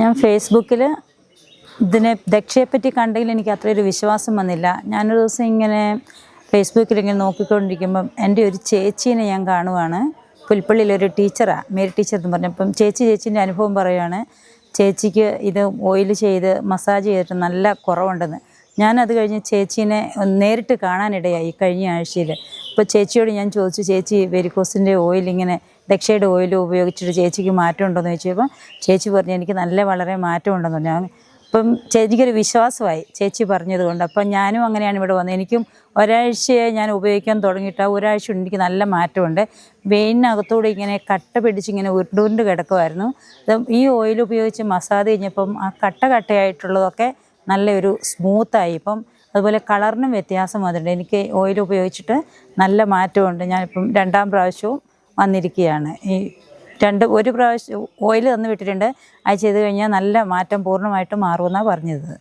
ഞാൻ ഫേസ്ബുക്കിൽ ഇതിനെ ദക്ഷയെപ്പറ്റി കണ്ടെങ്കിൽ എനിക്ക് അത്രയൊരു വിശ്വാസം വന്നില്ല. ഞാനൊരു ദിവസം ഇങ്ങനെ ഫേസ്ബുക്കിൽ ഇങ്ങനെ നോക്കിക്കൊണ്ടിരിക്കുമ്പം എന്റെ ഒരു ചേച്ചീനെ ഞാൻ കാണുവാണ്. പുൽപ്പള്ളിയിലൊരു ടീച്ചറാണ് മേരി ടീച്ചർ എന്ന് പറഞ്ഞപ്പം ചേച്ചി ചേച്ചീന്റെ അനുഭവം പറയുകയാണ് ചേച്ചിക്ക് ഇത് ഓയിൽ ചെയ്ത് മസാജ് ചെയ്തിട്ട് നല്ല കുറവുണ്ടെന്ന്. ഞാനത് കഴിഞ്ഞ് ചേച്ചീനെ നേരിട്ട് കാണാനിടയായി കഴിഞ്ഞ ആഴ്ചയിൽ ഇപ്പോൾ ചേച്ചിയോട് ഞാൻ ചോദിച്ചു ചേച്ചി വെരിക്കോസിന്റെ ഓയിൽ ഇങ്ങനെ ദക്ഷയുടെ ഓയിൽ ഉപയോഗിച്ചിട്ട് ചേച്ചിക്ക് മാറ്റം ഉണ്ടോയെന്ന് ചോദിച്ചപ്പോൾ ചേച്ചി പറഞ്ഞു എനിക്ക് നല്ല വളരെ മാറ്റമുണ്ടെന്ന് പറഞ്ഞു. അപ്പം ചേച്ചിക്കൊരു വിശ്വാസമായി. ചേച്ചി പറഞ്ഞതുകൊണ്ട് അപ്പം ഞാനും അങ്ങനെയാണ് ഇവിടെ വന്നത്. എനിക്കും ഒരാഴ്ചയായി ഞാൻ ഉപയോഗിക്കാൻ തുടങ്ങിയിട്ട് ആ ഒരാഴ്ച എനിക്ക് നല്ല മാറ്റമുണ്ട്. വെയിനകത്തൂടെ ഇങ്ങനെ കട്ട പിടിച്ച് ഇങ്ങനെ ഉരുണ്ടുരുണ്ട് കിടക്കുമായിരുന്നു ഈ ഓയിൽ ഉപയോഗിച്ച് മസാജ് കഴിഞ്ഞപ്പം ആ കട്ട കട്ടയായിട്ടുള്ളതൊക്കെ നല്ലൊരു സ്മൂത്തായി. ഇപ്പം അതുപോലെ കളറിനും വ്യത്യാസം വന്നിട്ടുണ്ട്. എനിക്ക് ഓയിൽ ഉപയോഗിച്ചിട്ട് നല്ല മാറ്റമുണ്ട്. ഞാനിപ്പം രണ്ടാം പ്രാവശ്യവും വന്നിരിക്കുകയാണ്. ഈ രണ്ട് ഒരു പ്രാവശ്യം ഓയിൽ തന്നു വിട്ടിട്ടുണ്ട്. അത് ചെയ്ത് കഴിഞ്ഞാൽ നല്ല മാറ്റം പൂർണമായിട്ടും മാറുമെന്നാണ് പറഞ്ഞത്.